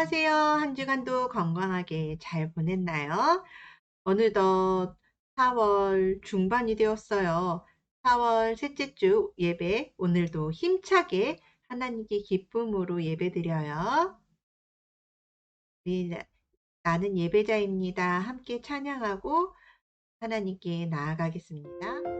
안녕하세요. 한 주간도 건강하게 잘 보냈나요? 어느덧 4월 중반이 되었어요. 4월 셋째 주 예배, 오늘도 힘차게 하나님께 기쁨으로 예배 드려요. 우리 나- 나는 예배자입니다. 함께 찬양하고 하나님께 나아가겠습니다.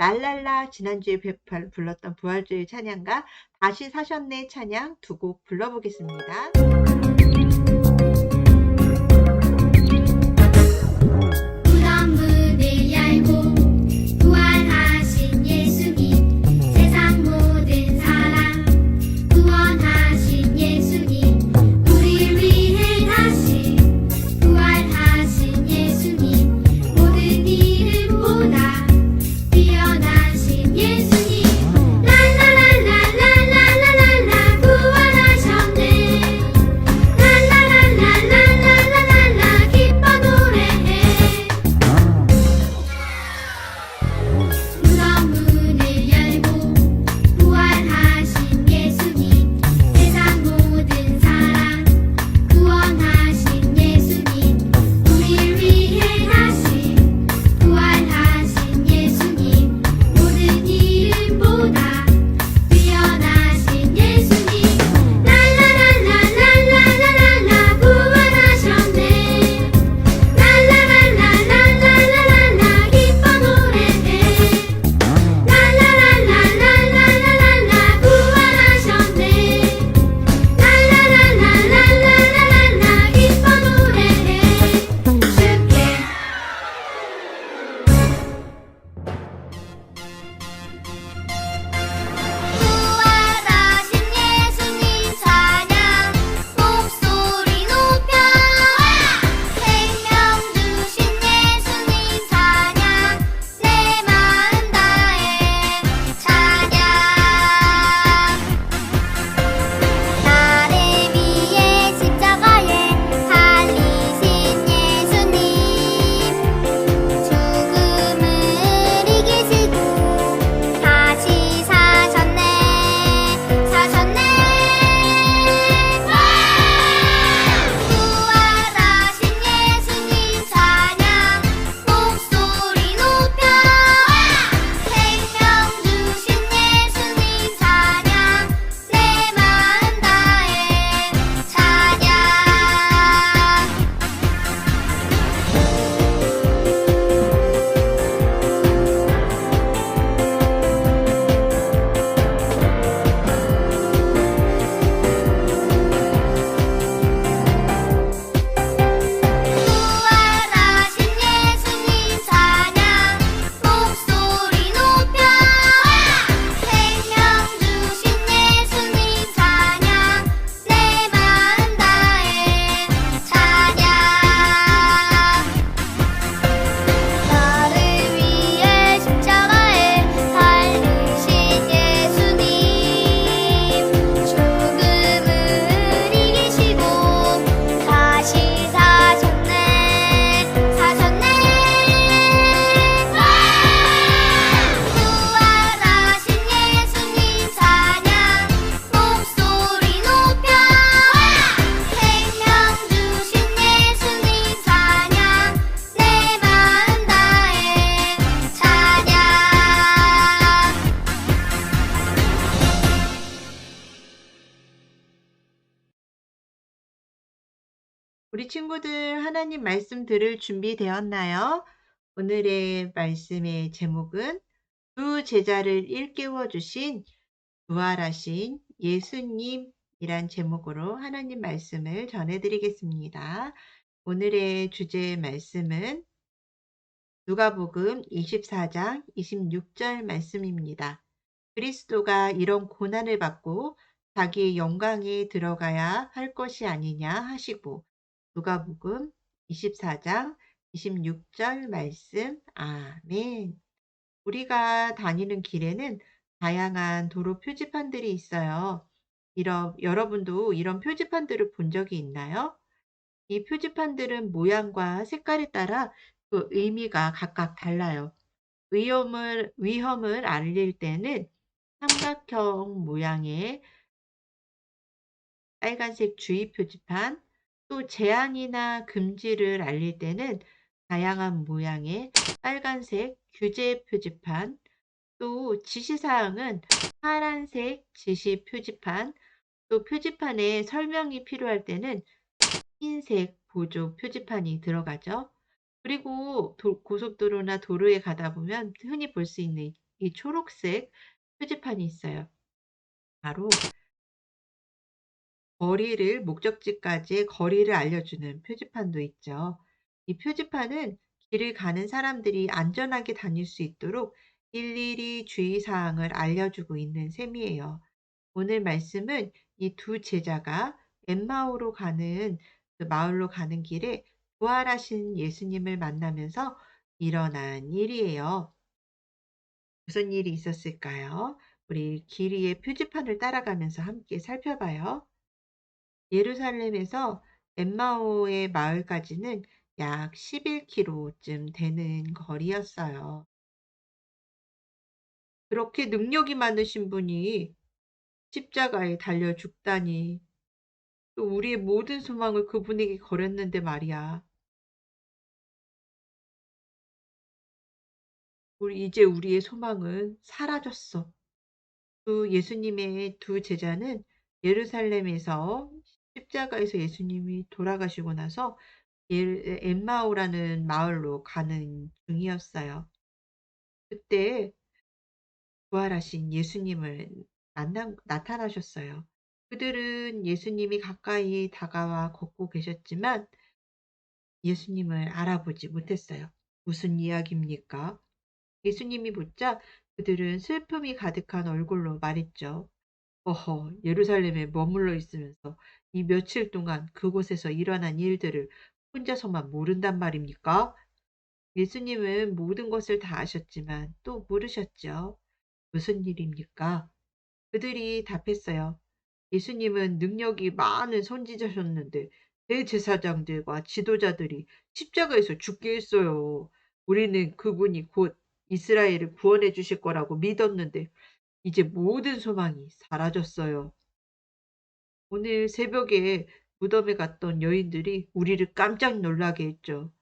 랄랄라 지난주에 불렀던 부활주의 찬양과 다시 사셨네 찬양 두 곡 불러보겠습니다. 친구들 하나님 말씀 들을 준비 되었나요? 오늘의 말씀의 제목은 두 제자를 일깨워 주신 부활하신 예수님이란 제목으로 하나님 말씀을 전해드리겠습니다. 오늘의 주제 말씀은 누가복음 24장 26절 말씀입니다. 그리스도가 이런 고난을 받고 자기의 영광에 들어가야 할 것이 아니냐 하시고 누가복음 24장 26절 말씀 아멘. 우리가 다니는 길에는 다양한 도로 표지판들이 있어요. 이런, 여러분도 이런 표지판들을 본 적이 있나요? 이 표지판들은 모양과 색깔에 따라 그 의미가 각각 달라요. 위험을, 위험을 알릴 때는 삼각형 모양의 빨간색 주의 표지판, 또 제한이나 금지를 알릴 때는 다양한 모양의 빨간색 규제 표지판, 또 지시사항은 파란색 지시 표지판, 또 표지판에 설명이 필요할 때는 흰색 보조 표지판이 들어가죠. 그리고 도- 고속도로나 도로에 가다 보면 흔히 볼 수 있는 이 초록색 표지판이 있어요. 바로 거리를 목적지까지의 거리를 알려주는 표지판도 있죠. 이 표지판은 길을 가는 사람들이 안전하게 다닐 수 있도록 일일이 주의사항을 알려주고 있는 셈이에요. 오늘 말씀은 이 두 제자가 엠마오로 가는 그 마을로 가는 길에 부활하신 예수님을 만나면서 일어난 일이에요. 무슨 일이 있었을까요? 우리 길 위의 표지판을 따라가면서 함께 살펴봐요. 예루살렘에서 엠마오의 마을까지는 약 11km쯤 되는 거리였어요. 그렇게 능력이 많으신 분이 십자가에 달려 죽다니. 또 우리의 모든 소망을 그분에게 걸었는데 말이야. 우리 이제 우리의 소망은 사라졌어. 그 예수님의 두 제자는 예루살렘에서 십자가에서 예수님이 돌아가시고 나서 예- 엠마오라는 마을로 가는 중이었어요. 그때 부활하신 예수님을 만나, 나타나셨어요. 그들은 예수님이 가까이 다가와 걷고 계셨지만 예수님을 알아보지 못했어요. 무슨 이야기입니까? 예수님이 묻자 그들은 슬픔이 가득한 얼굴로 말했죠. 어허, 예루살렘에 머물러 있으면서 이 며칠 동안 그곳에서 일어난 일들을 혼자서만 모른단 말입니까? 예수님은 모든 것을 다 아셨지만 또 모르셨죠. 무슨 일입니까? 그들이 답했어요. 예수님은 능력이 많은 선지자셨는데 대제사장들과 지도자들이 십자가에서 죽게 했어요. 우리는 그분이 곧 이스라엘을 구원해 주실 거라고 믿었는데 이제 모든 소망이 사라졌어요. 오늘 새벽에 무덤에 갔던 여인들이 우리를 깜짝 놀라게 했죠.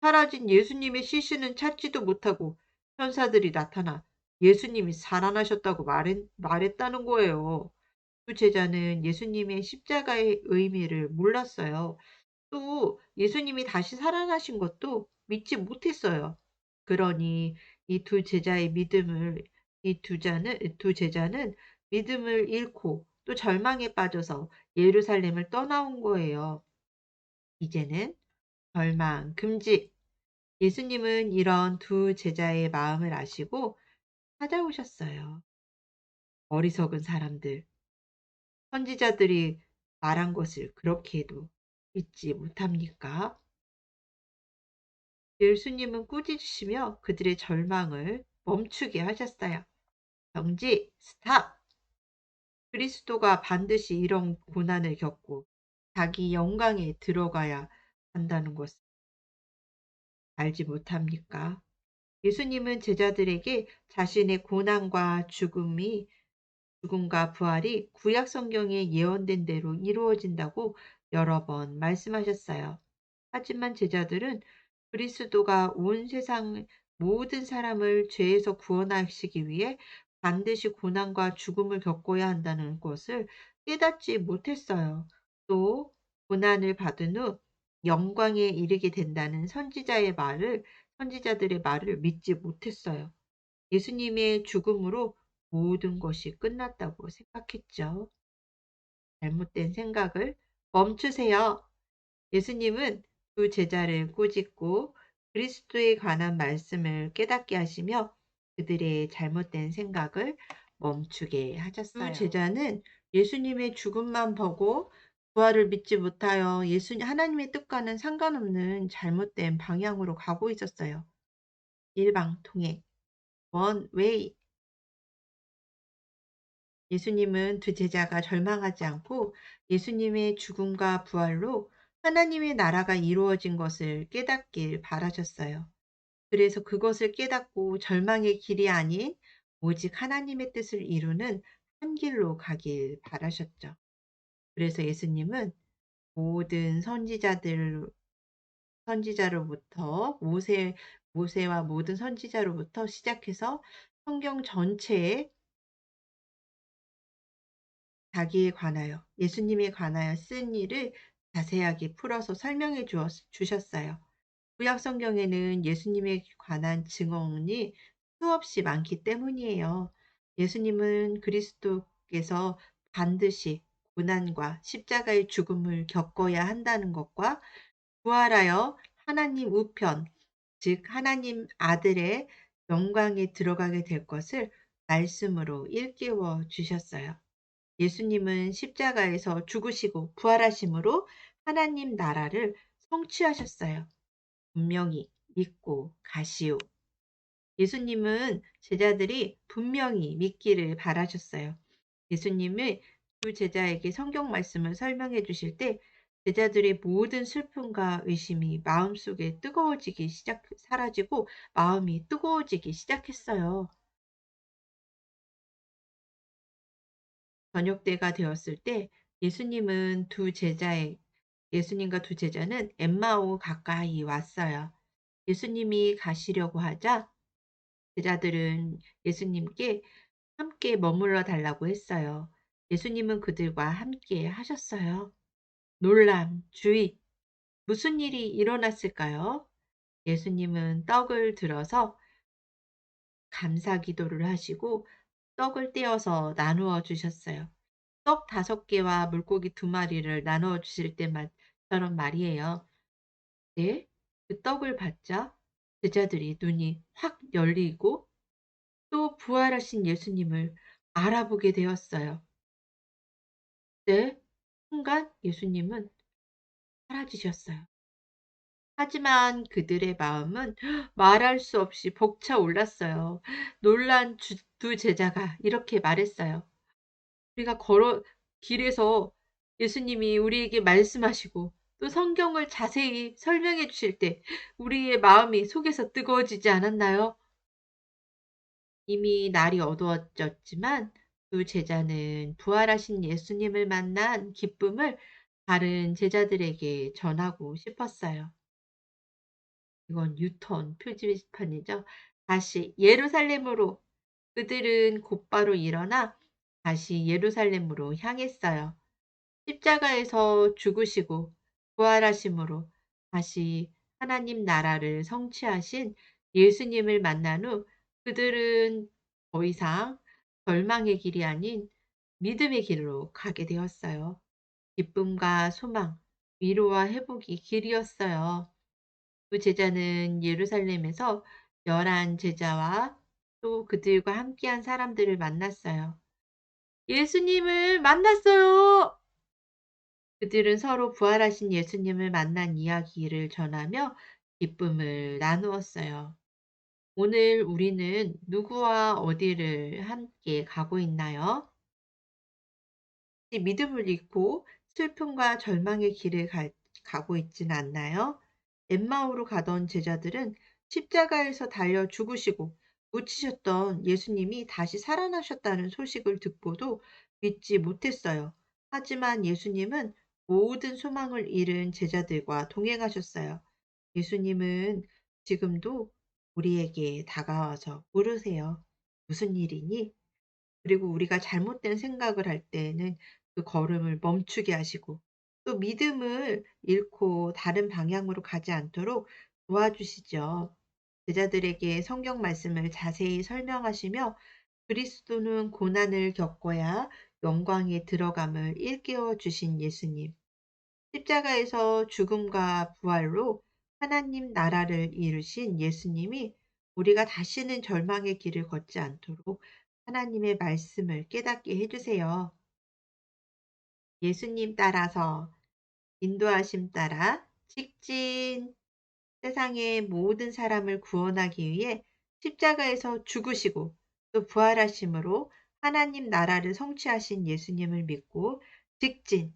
사라진 예수님의 시신은 찾지도 못하고 천사들이 나타나 예수님이 살아나셨다고 말했, 말했다는 거예요. 두 제자는 예수님의 십자가의 의미를 몰랐어요. 또 예수님이 다시 살아나신 것도 믿지 못했어요. 그러니 이 두 제자의 믿음을 이 두 자는 두 제자는 믿음을 잃고 또 절망에 빠져서 예루살렘을 떠나온 거예요. 이제는 절망, 금지. 예수님은 이런 두 제자의 마음을 아시고 찾아오셨어요. 어리석은 사람들. 선지자들이 말한 것을 그렇게 해도 믿지 못합니까? 예수님은 꾸짖으시며 그들의 절망을 멈추게 하셨어요. 정지, 스탑! 그리스도가 반드시 이런 고난을 겪고 자기 영광에 들어가야 한다는 것을 알지 못합니까? 예수님은 제자들에게 자신의 고난과 죽음이 죽음과 부활이 구약 성경에 예언된 대로 이루어진다고 여러 번 말씀하셨어요. 하지만 제자들은 그리스도가 온 세상 모든 사람을 죄에서 구원하시기 위해 반드시 고난과 죽음을 겪어야 한다는 것을 깨닫지 못했어요. 또 고난을 받은 후 영광에 이르게 된다는 선지자의 말을 선지자들의 말을 믿지 못했어요. 예수님의 죽음으로 모든 것이 끝났다고 생각했죠. 잘못된 생각을 멈추세요. 예수님은 두 제자를 꾸짖고 그리스도에 관한 말씀을 깨닫게 하시며 그들의 잘못된 생각을 멈추게 하셨어요. 두 제자는 예수님의 죽음만 보고 부활을 믿지 못하여 예수 하나님의 뜻과는 상관없는 잘못된 방향으로 가고 있었어요. 일방 통행, 원웨이. 예수님은 두 제자가 절망하지 않고 예수님의 죽음과 부활로 하나님의 나라가 이루어진 것을 깨닫길 바라셨어요. 그래서 그것을 깨닫고 절망의 길이 아닌 오직 하나님의 뜻을 이루는 한 길로 가길 바라셨죠. 그래서 예수님은 모든 선지자들 선지자로부터 모세 모세와 모든 선지자로부터 시작해서 성경 전체에 자기에 관하여 예수님에 관하여 쓴 일을 자세하게 풀어서 설명해 주었, 주셨어요. 구약 성경에는 예수님에 관한 증언이 수없이 많기 때문이에요. 예수님은 그리스도께서 반드시 고난과 십자가의 죽음을 겪어야 한다는 것과 부활하여 하나님 우편, 즉 하나님 아들의 영광에 들어가게 될 것을 말씀으로 일깨워 주셨어요. 예수님은 십자가에서 죽으시고 부활하심으로 하나님 나라를 성취하셨어요. 분명히 믿고 가시오. 예수님은 제자들이 분명히 믿기를 바라셨어요. 예수님은 두 제자에게 성경 말씀을 설명해 주실 때 제자들의 모든 슬픔과 의심이 마음속에 뜨거워지기 시작 사라지고 마음이 뜨거워지기 시작했어요. 저녁 때가 되었을 때 예수님은 두 제자의 예수님과 두 제자는 엠마오 가까이 왔어요. 예수님이 가시려고 하자 제자들은 예수님께 함께 머물러 달라고 했어요. 예수님은 그들과 함께 하셨어요. 놀람, 주의, 무슨 일이 일어났을까요? 예수님은 떡을 들어서 감사 기도를 하시고 떡을 떼어서 나누어 주셨어요. 떡 다섯 개와 물고기 두 마리를 나누어 주실 때만처럼 말이에요. 네? 그 떡을 받자 제자들이 눈이 확 열리고 또 부활하신 예수님을 알아보게 되었어요. 네? 순간 예수님은 사라지셨어요. 하지만 그들의 마음은 말할 수 없이 벅차 올랐어요. 놀란 주, 두 제자가 이렇게 말했어요. 우리가 걸어 길에서 예수님이 우리에게 말씀하시고 또 성경을 자세히 설명해 주실 때 우리의 마음이 속에서 뜨거워지지 않았나요? 이미 날이 어두워졌지만 두 제자는 부활하신 예수님을 만난 기쁨을 다른 제자들에게 전하고 싶었어요. 이건 뉴턴 표지판이죠. 다시 예루살렘으로 그들은 곧바로 일어나 다시 예루살렘으로 향했어요. 십자가에서 죽으시고 부활하심으로 다시 하나님 나라를 성취하신 예수님을 만난 후 그들은 더 이상 절망의 길이 아닌 믿음의 길로 가게 되었어요. 기쁨과 소망, 위로와 회복이 길이었어요. 두 제자는 예루살렘에서 열한 제자와 또 그들과 함께한 사람들을 만났어요. 예수님을 만났어요! 그들은 서로 부활하신 예수님을 만난 이야기를 전하며 기쁨을 나누었어요. 오늘 우리는 누구와 어디를 함께 가고 있나요? 믿음을 잃고 슬픔과 절망의 길을 가, 가고 있지는 않나요? 엠마오로 가던 제자들은 십자가에서 달려 죽으시고 묻히셨던 예수님이 다시 살아나셨다는 소식을 듣고도 믿지 못했어요. 하지만 예수님은 모든 소망을 잃은 제자들과 동행하셨어요. 예수님은 지금도 우리에게 다가와서 물으세요. 무슨 일이니? 그리고 우리가 잘못된 생각을 할 때는 그 걸음을 멈추게 하시고 또 믿음을 잃고 다른 방향으로 가지 않도록 도와주시죠. 제자들에게 성경 말씀을 자세히 설명하시며 그리스도는 고난을 겪어야 영광에 들어감을 일깨워 주신 예수님. 십자가에서 죽음과 부활로 하나님 나라를 이루신 예수님이 우리가 다시는 절망의 길을 걷지 않도록 하나님의 말씀을 깨닫게 해주세요. 예수님 따라서 인도하심 따라 직진 세상의 모든 사람을 구원하기 위해 십자가에서 죽으시고 또 부활하심으로 하나님 나라를 성취하신 예수님을 믿고 직진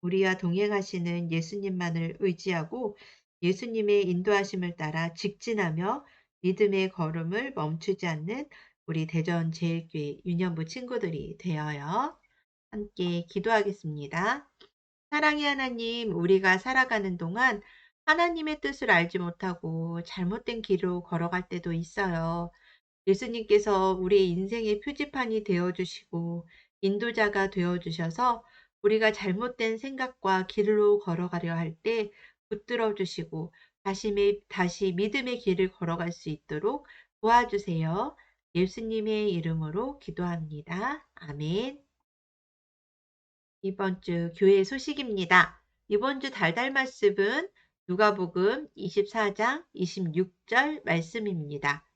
우리와 동행하시는 예수님만을 의지하고 예수님의 인도하심을 따라 직진하며 믿음의 걸음을 멈추지 않는 우리 대전 제일교회 유년부 친구들이 되어요. 함께 기도하겠습니다. 사랑의 하나님, 우리가 살아가는 동안 하나님의 뜻을 알지 못하고 잘못된 길로 걸어갈 때도 있어요. 예수님께서 우리의 인생의 표지판이 되어주시고 인도자가 되어주셔서 우리가 잘못된 생각과 길로 걸어가려 할 때 붙들어 주시고 다시, 미- 다시 믿음의 길을 걸어갈 수 있도록 도와주세요. 예수님의 이름으로 기도합니다. 아멘. 이번 주 교회 소식입니다. 이번 주 달달 말씀은 누가복음 24장 26절 말씀입니다.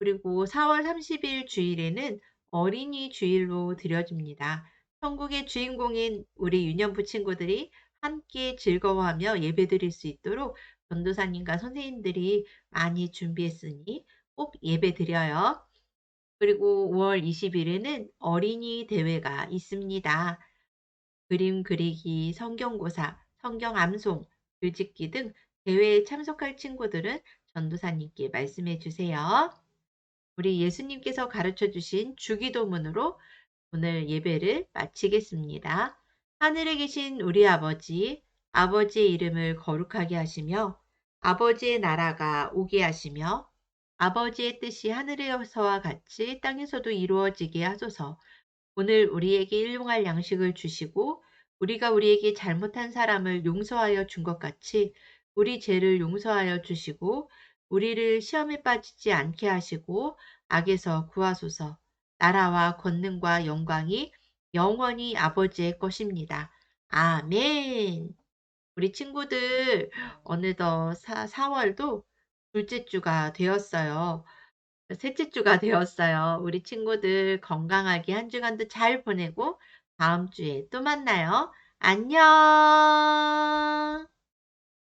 그리고 4월 30일 주일에는 어린이 주일로 드려집니다. 천국의 주인공인 우리 유년부 친구들이 함께 즐거워하며 예배드릴 수 있도록 전도사님과 선생님들이 많이 준비했으니 꼭 예배드려요. 그리고 5월 20일에는 어린이 대회가 있습니다. 그림 그리기, 성경고사, 성경 암송, 글짓기 등 대회에 참석할 친구들은 전도사님께 말씀해 주세요. 우리 예수님께서 가르쳐 주신 주기도문으로 오늘 예배를 마치겠습니다. 하늘에 계신 우리 아버지, 아버지의 이름을 거룩하게 하시며 아버지의 나라가 오게 하시며 아버지의 뜻이 하늘에서와 같이 땅에서도 이루어지게 하소서. 오늘 우리에게 일용할 양식을 주시고 우리가 우리에게 잘못한 사람을 용서하여 준 것 같이 우리 죄를 용서하여 주시고 우리를 시험에 빠지지 않게 하시고 악에서 구하소서. 나라와 권능과 영광이 영원히 아버지의 것입니다. 아멘. 우리 친구들 어느덧 사, 4월도 둘째 주가 되었어요. 셋째 주가 되었어요. 우리 친구들 건강하게 한 주간도 잘 보내고 다음 주에 또 만나요. 안녕.